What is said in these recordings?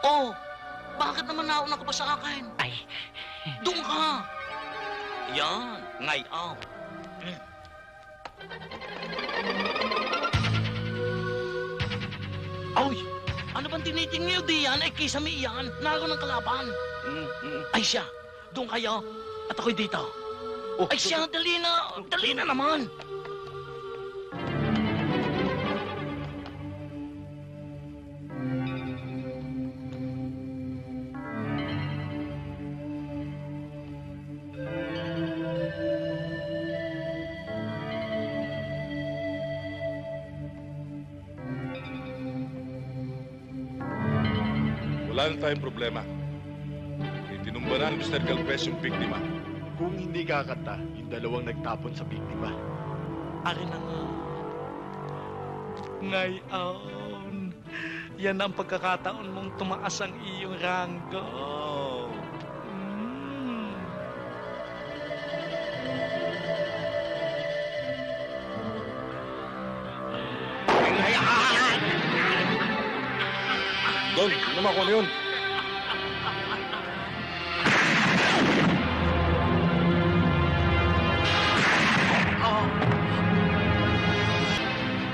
Oh, bakit naman nauna ka pa sa akin? Ay, Doon ka. Yan, ngayaw. Ay, ano bang tinitingin niyo diyan? Ay, kisame iyan. Naro ng kalaban. mm, mm. Ay siya, doon kayo. At ako'y dito. Oh, Ay siya, dali na. Dali na naman. Wala na tayong problema. Itinumba na ni Mr. Galvez yung biktima. Kung hindi kakanta, yung dalawang nagtapon sa biktima. Ari na nga. Ngayon, yan ang pagkakataon mong tumaas ang iyong ranggo. Don, ano naman yun?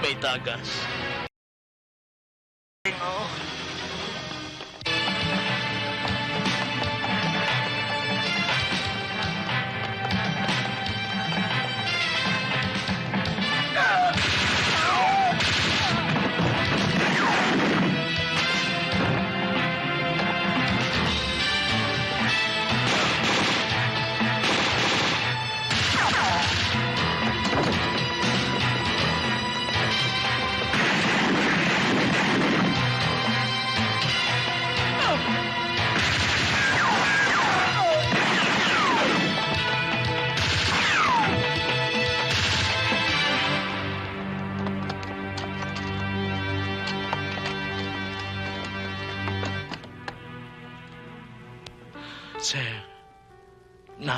May tagas.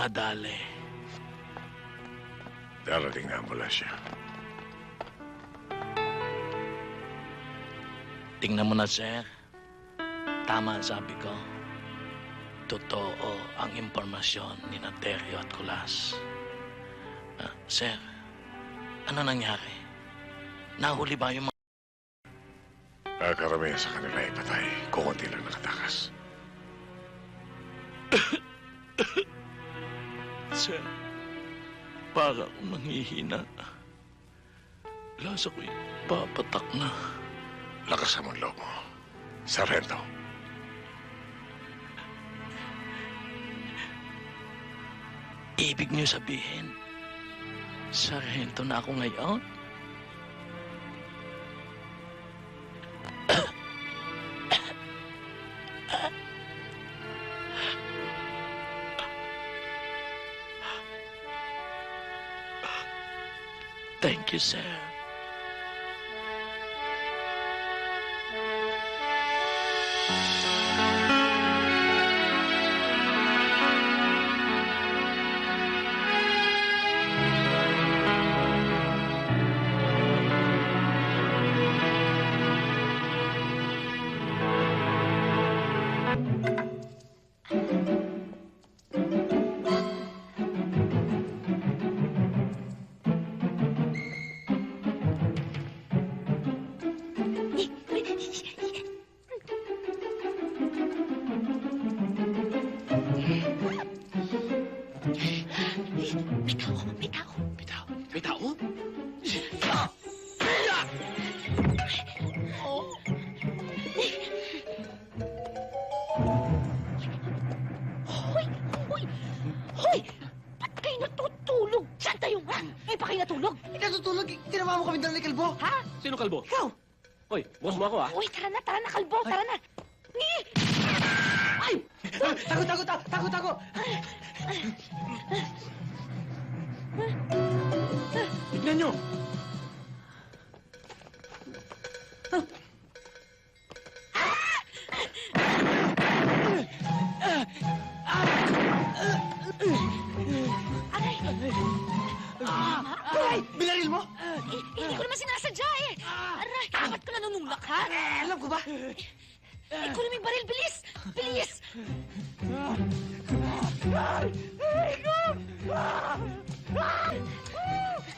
Nadali. Darating na ambulansya. Tingnan mo na, sir. Tama ang sabi ko. Totoo ang impormasyon ni Naterio at Kulas. Ah, sir, ano nangyari? Nahuli ba yung mga... Ah, karamihan sa kanila ay patay. Kukunti lang nakatakas. Sir, para akong nanghihina. Lasa ko'y papatak na. Lakas ang loob mo. Sarento. Ibig niyo sabihin, sarhento na ako ngayon? Thank you, sir. Tao? Hoy! Hoy! Hoy! Ba't kayo natutulog? Saan tayo, ha? Ay, pa kayo natulog? Natutulog, tinawa mo kami dala ni Kalbo. Ha? Sino kalbo? Ikaw! Hoy, boss mo ako ah. Uy, tara na, tara na, kalbo, tara na. Ni! Ay! Tago, tago, tago, tago, tago! Tignan nyo. Aray! Ay! Binaril mo? Eh, hindi ko naman sinasadya eh. Aray, bakit ko nanunulak, ha? Eh, alam ko ba? Eh, kunin mo yung baril, bilis! Bilis!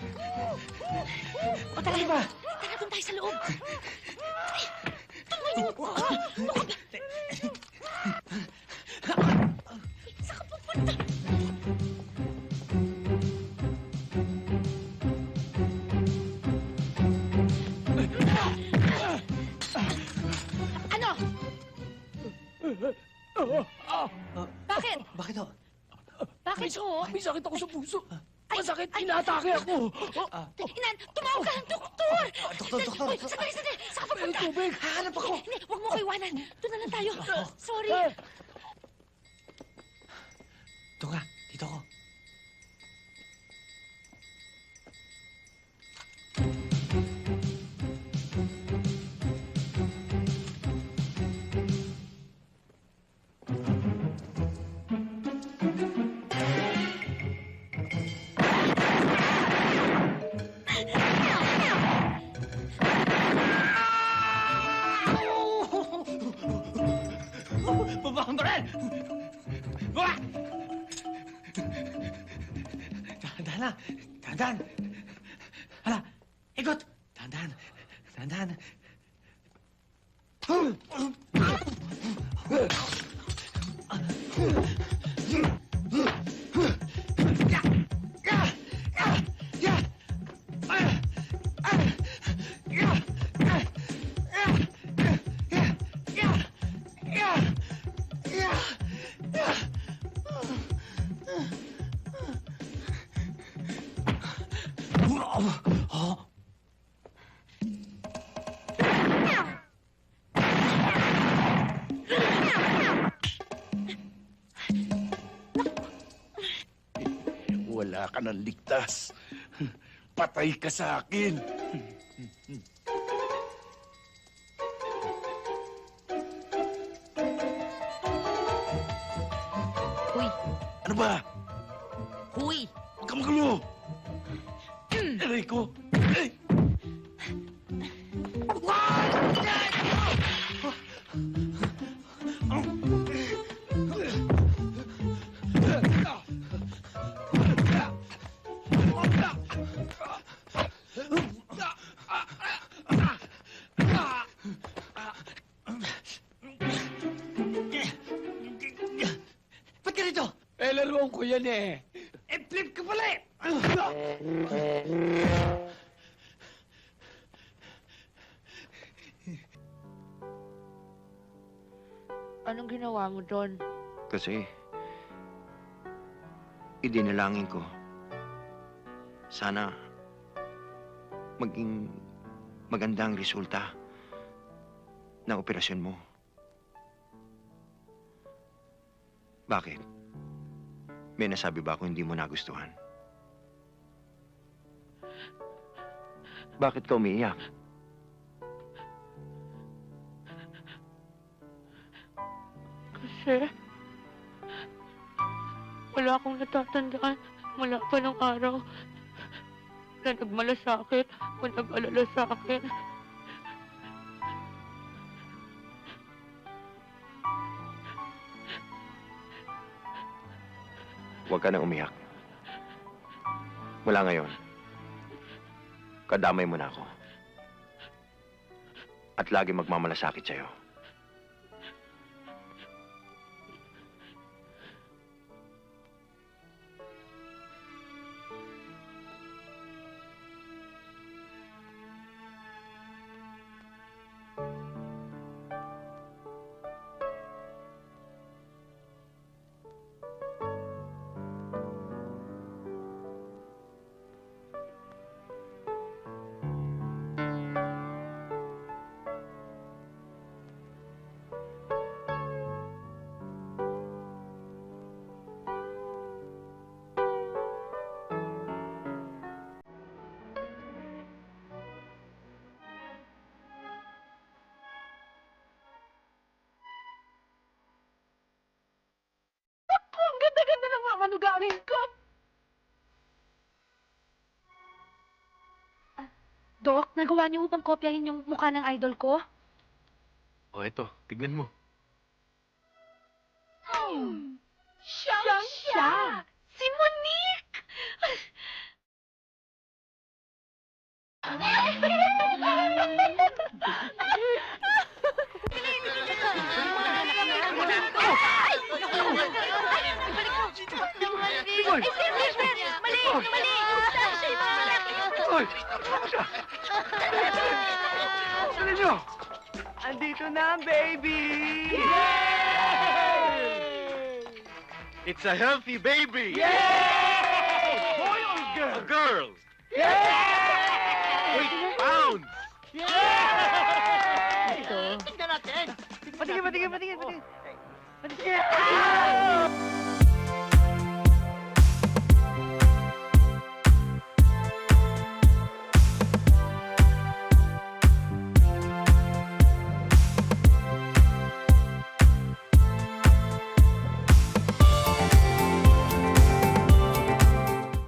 O tara, tara doon tayo sa loob. Ay, ka ba? Ay, Saan ka pupunta? Ano? Bakit? Bakit ho? Bakit ho? May sakit ako sa puso. Masakit, ay, inatake ako. Inan, tumawag ka ng doktor! doktor, doktor, Uy, doktor. sandali, sandali! Saan ka pupunta? Tubig. Hahanap ako! Hindi, hindi, huwag mo ko iwanan. Doon na lang tayo. Sorry. Ito nga, dito ako. Baba ang baril! Baba! Dahan-dahan lang. Dahan-dahan. Ka ng ligtas. Patay ka sa akin. Huy, Ano ba? huy. Huwag ka magulo. Aray ko. Ay! Ko yan eh. Eh, flip ka pala eh! Anong ginawa mo doon? Kasi, idinalangin ko. Sana, maging magandang resulta ng operasyon mo. Bakit? May nasabi ba ako hindi mo nagustuhan? Bakit ka umiiyak? Kasi wala akong natatandaan mula pa ng araw na nagmalasakit o nag-alala. Huwag ka na umiyak. Mula ngayon, kadamay mo na ako. At lagi magmamalasakit sa'yo. Ng mga manugaling ko! Dok, nagawa niyo bang kopyahin yung mukha ng idol ko? O eto, tignan mo. Siyang siya! Nyo! Andito na ang baby! It's a healthy baby! Boy or girl? A girl! Wait, pounds! Patingin, patingin, patingin, patingin. Patingin.